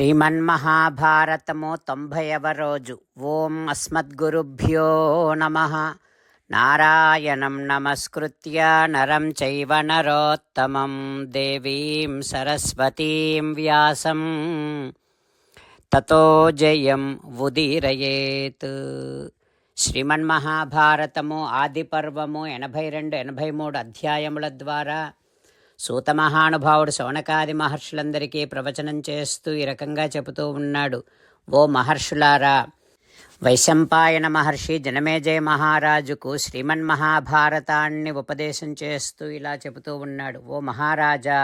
శ్రీమన్మహాభారతము తొంభైవ రోజు. ఓం అస్మద్గురుభ్యో నమ. నారాయణం నమస్కృత్య నరం చైవ నరోత్తమం దేవీం సరస్వతీం వ్యాసం. తతో జయం ఉదీరయేత్. శ్రీమన్మహాభారతము ఆదిపర్వము ఎనభై రెండు ఎనభై మూడు అధ్యాయముల ద్వారా సూత మహానుభావుడు శౌనకాది మహర్షులందరికీ ప్రవచనం చేస్తూ ఈ రకంగా చెబుతూ ఉన్నాడు. ఓ మహర్షులారా వైశంపాయన మహర్షి జనమేజయ మహారాజుకు శ్రీమన్ మహాభారతాన్ని ఉపదేశం చేస్తూ ఇలా చెబుతూ ఉన్నాడు. ఓ మహారాజా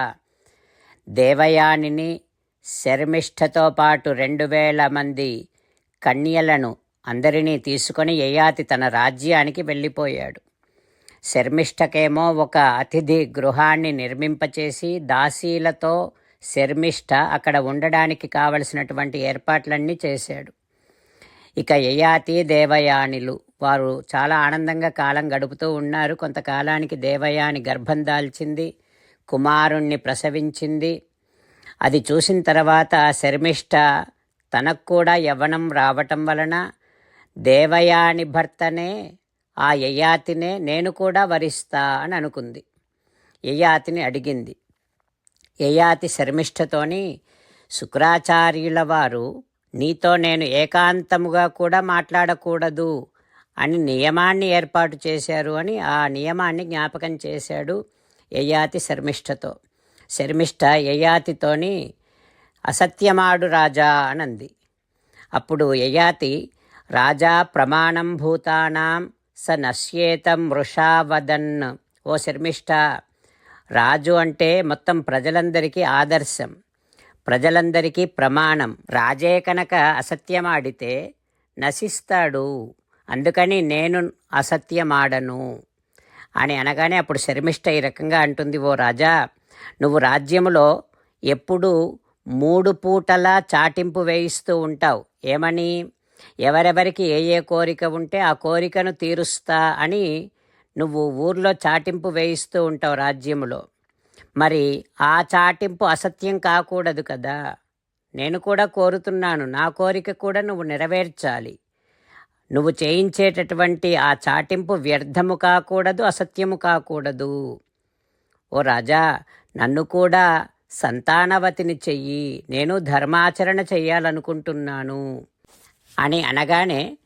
దేవయానిని శర్మిష్ఠతో పాటు రెండు వేల మంది కన్యలను అందరినీ తీసుకొని యయాతి తన రాజ్యానికి వెళ్ళిపోయాడు. శర్మిష్ఠకేమో ఒక అతిథి గృహాన్ని నిర్మింపచేసి దాసీలతో శర్మిష్ఠ అక్కడ ఉండడానికి కావలసినటువంటి ఏర్పాట్లన్నీ చేశాడు. ఇక యయాతి దేవయానిలు వారు చాలా ఆనందంగా కాలం గడుపుతూ ఉన్నారు. కొంతకాలానికి దేవయాని గర్భం దాల్చింది కుమారుణ్ణి ప్రసవించింది. అది చూసిన తర్వాత శర్మిష్ఠ తనకు కూడా యవ్వనం రావటం వలన దేవయాని భర్తనే ఆ యయాతినే నేను కూడా వరిస్తా అని అనుకుంది. యయాతిని అడిగింది. యయాతి శర్మిష్ఠతోని శుక్రాచార్యుల వారు నీతో నేను ఏకాంతముగా కూడా మాట్లాడకూడదు అని నియమాన్ని ఏర్పాటు చేశారు అని ఆ నియమాన్ని జ్ఞాపకం చేశాడు యయాతి శర్మిష్ఠతో. శర్మిష్ఠ యయాతితోని అసత్యమాడు రాజా అనంది అప్పుడు యయాతి రాజా ప్రమాణం భూతానాం స నశ్యేతం వృషా వదన్ ఓ శర్మిష్ట రాజు అంటే మొత్తం ప్రజలందరికీ ఆదర్శం. ప్రజలందరికీ ప్రమాణం. రాజే కనుక అసత్యమాడితే నశిస్తాడు. అందుకని నేను అసత్యమాడను. అని అనగానే అప్పుడు శర్మిష్ట ఈ రకంగా అంటుంది ఓ రాజా నువ్వు రాజ్యములో ఎప్పుడూ మూడు పూటలా చాటింపు వేయిస్తూ ఉంటావు. ఏమని? ఎవరెవరికి ఏ ఏ కోరిక ఉంటే ఆ కోరికను తీరుస్తా అని నువ్వు ఊర్లో చాటింపు వేయిస్తూ ఉంటావు రాజ్యంలో మరి ఆ చాటింపు అసత్యం కాకూడదు కదా. నేను కూడా కోరుతున్నాను నా కోరిక కూడా నువ్వు నెరవేర్చాలి. నువ్వు చేయించేటటువంటి ఆ చాటింపు వ్యర్థము కాకూడదు అసత్యము కాకూడదు. ఓ రాజా నన్ను కూడా సంతానవతిని చెయ్యి. నేను ధర్మాచరణ చెయ్యాలనుకుంటున్నాను. అని అనగానే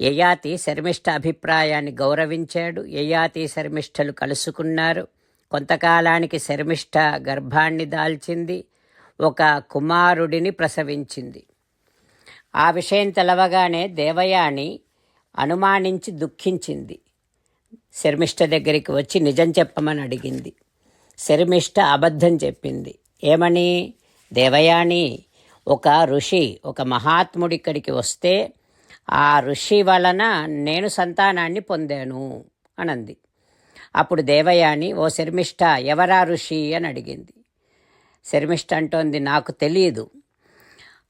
యయాతి శర్మిష్ఠ అభిప్రాయాన్ని గౌరవించాడు. యయాతి శర్మిష్ఠలు కలుసుకున్నారు. కొంతకాలానికి శర్మిష్ఠ గర్భాన్ని దాల్చింది. ఒక కుమారుడిని ప్రసవించింది. ఆ విషయం తెలవగానే దేవయాని అనుమానించి దుఃఖించింది. శర్మిష్ఠ దగ్గరికి వచ్చి నిజం చెప్పమని అడిగింది. శర్మిష్ఠ అబద్ధం చెప్పింది. ఏమని? దేవయాని ఒక ఋషి ఒక మహాత్ముడు ఇక్కడికి వస్తే ఆ ఋషి వలన నేను సంతానాన్ని పొందాను అనంది. అప్పుడు దేవయాని ఓ శర్మిష్ట ఎవరా ఋషి? అని అడిగింది. శర్మిష్ట అంటోంది నాకు తెలియదు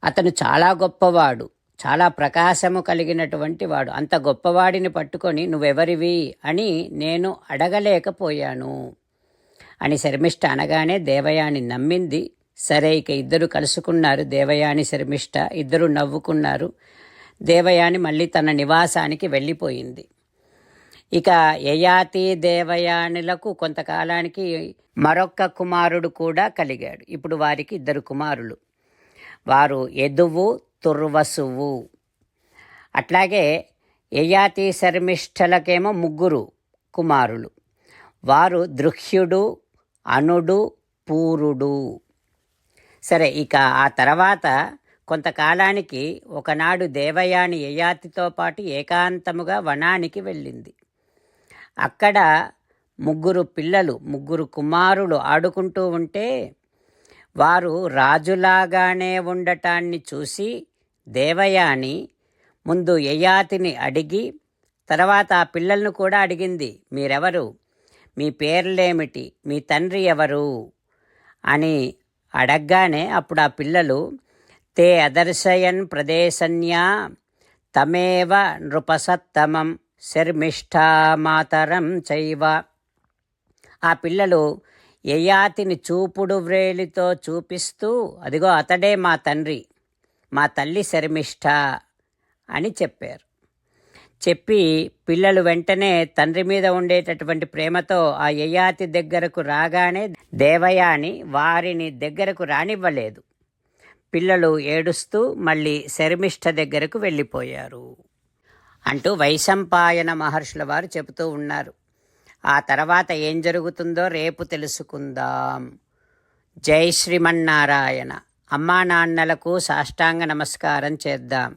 అతను చాలా గొప్పవాడు చాలా ప్రకాశము కలిగినటువంటి వాడు. అంత గొప్పవాడిని పట్టుకొని నువ్వెవరివి అని నేను అడగలేకపోయాను అని శర్మిష్ట అనగానే దేవయాని నమ్మింది. సరే ఇక ఇద్దరు కలుసుకున్నారు. దేవయాని శర్మిష్ట ఇద్దరు నవ్వుకున్నారు. దేవయాని మళ్ళీ తన నివాసానికి వెళ్ళిపోయింది. ఇక యయాతి దేవయానులకు కొంతకాలానికి మరొక్క కుమారుడు కూడా కలిగాడు. ఇప్పుడు వారికి ఇద్దరు కుమారులు. వారు ఎదువు తుర్వసువు. అట్లాగే యయాతి శర్మిష్ఠలకేమో ముగ్గురు కుమారులు. వారు దృహ్యుడు అనుడు పూరుడు. సరే ఇక ఆ తర్వాత కొంతకాలానికి ఒకనాడు దేవయాని యయాతితో పాటు ఏకాంతముగా వనానికి వెళ్ళింది. అక్కడ ముగ్గురు పిల్లలు ముగ్గురు కుమారులు ఆడుకుంటూ ఉంటే వారు రాజులాగానే ఉండటాన్ని చూసి దేవయాని ముందు యయాతిని అడిగి తర్వాత ఆ పిల్లలను కూడా అడిగింది మీరెవరు? మీ పేర్లేమిటి? మీ తండ్రి ఎవరు? అని అడగ్గానే అప్పుడు ఆ పిల్లలు తే అదర్శయన్ ప్రదేశన్యా తమేవ నృపసత్తమం శర్మిష్ఠామాతరం చైవ. ఆ పిల్లలు యయాతిని చూపుడు వ్రేలితో చూపిస్తూ అదిగో అతడే మా తండ్రి మా తల్లి శర్మిష్ఠ అని చెప్పారు. చెప్పి పిల్లలు వెంటనే తండ్రి మీద ఉండేటటువంటి ప్రేమతో ఆ యయాతి దగ్గరకు రాగానే దేవయాని వారిని దగ్గరకు రానివ్వలేదు. పిల్లలు ఏడుస్తూ మళ్ళీ శర్మిష్ఠ దగ్గరకు వెళ్ళిపోయారు. అంటూ వైశంపాయన మహర్షుల వారు చెబుతూ ఉన్నారు. ఆ తర్వాత ఏం జరుగుతుందో రేపు తెలుసుకుందాం. జై శ్రీమన్నారాయణ. అమ్మా నాన్నలకు సాష్టాంగ నమస్కారం చేద్దాం.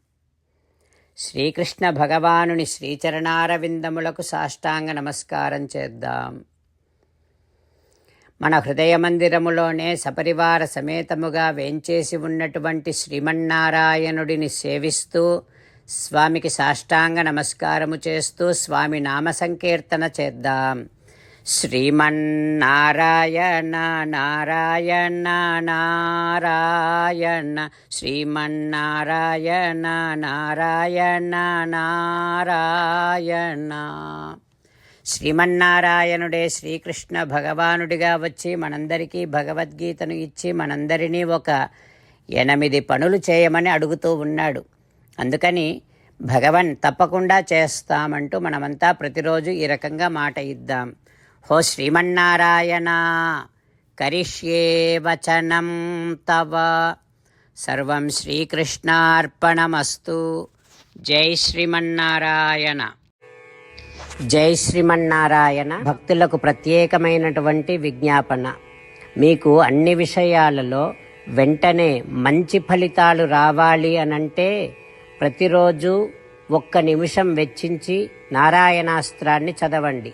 శ్రీకృష్ణ భగవానుని శ్రీచరణారవిందములకు సాష్టాంగ నమస్కారం చేద్దాం. మన హృదయ మందిరములోనే సపరివార సమేతముగా వేంచేసి ఉన్నటువంటి శ్రీమన్నారాయణుడిని సేవిస్తూ స్వామికి సాష్టాంగ నమస్కారము చేస్తూ స్వామి నామ సంకీర్తన చేద్దాం. శ్రీమన్నారాయణ నారాయణ నారాయణ శ్రీమన్నారాయణ నారాయణ నారాయణ శ్రీమన్నారాయణుడే శ్రీకృష్ణ భగవానుడిగా వచ్చి మనందరికీ భగవద్గీతను ఇచ్చి మనందరినీ ఒక ఎనిమిది పనులు చేయమని అడుగుతూ ఉన్నాడు అందుకని భగవన్ తప్పకుండా చేస్తామంటూ మనమంతా ప్రతిరోజు ఈ రకంగా మాట ఇద్దాం హో శ్రీమన్నారాయణ కరిష్యే వచనం తవ. సర్వం శ్రీకృష్ణార్పణమస్తు. జై శ్రీమన్నారాయణ. జై శ్రీమన్నారాయణ భక్తులకు ప్రత్యేకమైనటువంటి విజ్ఞాపన. మీకు అన్ని విషయాలలో వెంటనే మంచి ఫలితాలు రావాలి అనంటే ప్రతిరోజు ఒక్క నిమిషం వెచ్చించి నారాయణాస్త్రాన్ని చదవండి.